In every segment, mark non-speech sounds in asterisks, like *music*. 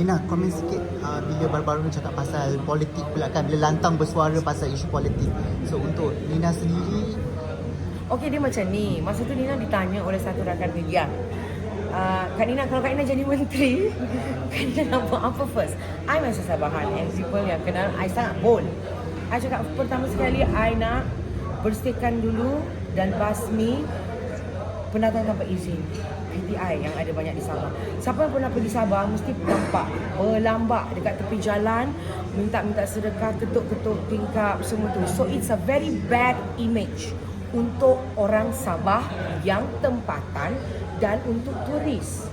Nina, komen sikit uh, bila baru-baru ni cakap pasal politik pula kan. Bila lantang bersuara pasal isu politik. So untuk Nina sendiri Okey dia macam ni. Masa tu Nina ditanya oleh satu rakan media. Uh, Kak Nina kalau Kak Nina jadi menteri *laughs* Kak Nina nak buat apa first? I masa Sabahan. And people yang kenal I sangat bold. I cakap pertama sekali I nak Bersihkan dulu Dan basmi Pendatang tanpa izin PTI yang ada banyak di Sabah. Siapa yang pernah pergi Sabah Mesti nampak Berlambak dekat tepi jalan Minta-minta sedekah Ketuk-ketuk tingkap Semua tu. So it's a very bad image Untuk orang Sabah Yang tempatan Dan untuk turis.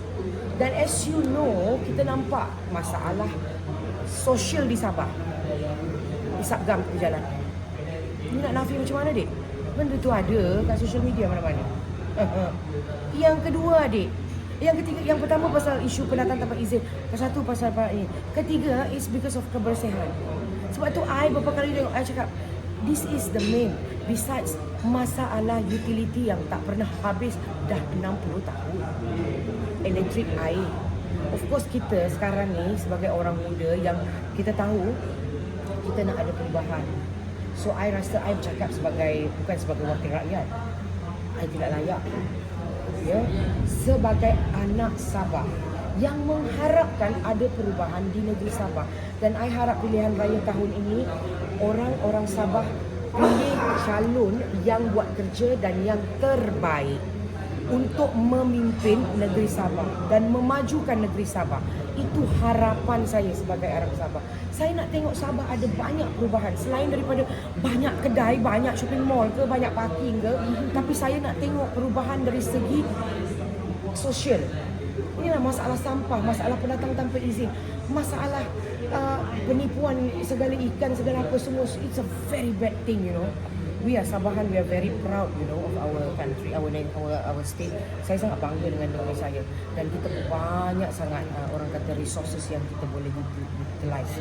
Dan as you know Kita nampak Masalah Sosial di Sabah. Isap gam tepi jalan. Ni nak nafi macam mana, Dek? Benda tu ada kat social media mana-mana. Yang kedua, Dek. Yang ketiga, yang pertama pasal isu pendatang tanpa izin. Yang satu pasal apa ini. Ketiga is because of kebersihan. Sebab tu I beberapa kali tengok I cakap this is the main besides masalah utility yang tak pernah habis dah 60 tahun. Elektrik air. Of course kita sekarang ni sebagai orang muda yang kita tahu kita nak ada perubahan. So I rasa I bercakap sebagai bukan sebagai wakil rakyat. I tidak layak. Ya, sebagai anak Sabah yang mengharapkan ada perubahan di negeri Sabah. Dan I harap pilihan raya tahun ini orang-orang Sabah pilih calon yang buat kerja dan yang terbaik untuk memimpin negeri Sabah dan memajukan negeri Sabah. Itu harapan saya sebagai orang Sabah. Saya nak tengok Sabah ada banyak perubahan selain daripada banyak kedai, banyak shopping mall ke, banyak parking ke, tapi saya nak tengok perubahan dari segi sosial. Inilah masalah sampah, masalah pendatang tanpa izin, masalah uh, penipuan segala ikan, segala apa semua. It's a very bad thing, you know. We are Sabahan, we are very proud, you know, of our country, our name, our our state. Saya sangat bangga dengan negeri saya dan kita banyak sangat uh, orang kata resources yang kita boleh ut- utilize.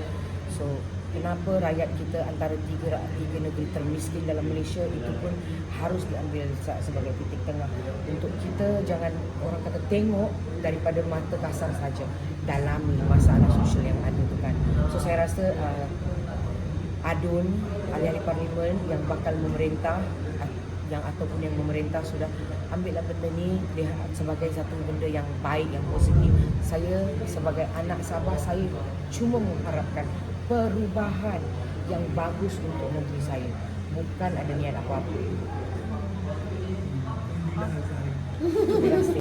So, kenapa rakyat kita antara tiga tiga negeri termiskin dalam Malaysia itu pun harus diambil se- sebagai titik tengah untuk kita jangan orang kata tengok daripada mata kasar saja dalami masalah sosial yang ada tu kan. So saya rasa uh, adun ahli-ahli parlimen yang bakal memerintah yang ataupun yang memerintah sudah ambillah benda ni lihat sebagai satu benda yang baik yang positif. Saya sebagai anak Sabah saya cuma mengharapkan perubahan yang bagus untuk negeri saya. Bukan ada niat apa-apa. Terima kasih.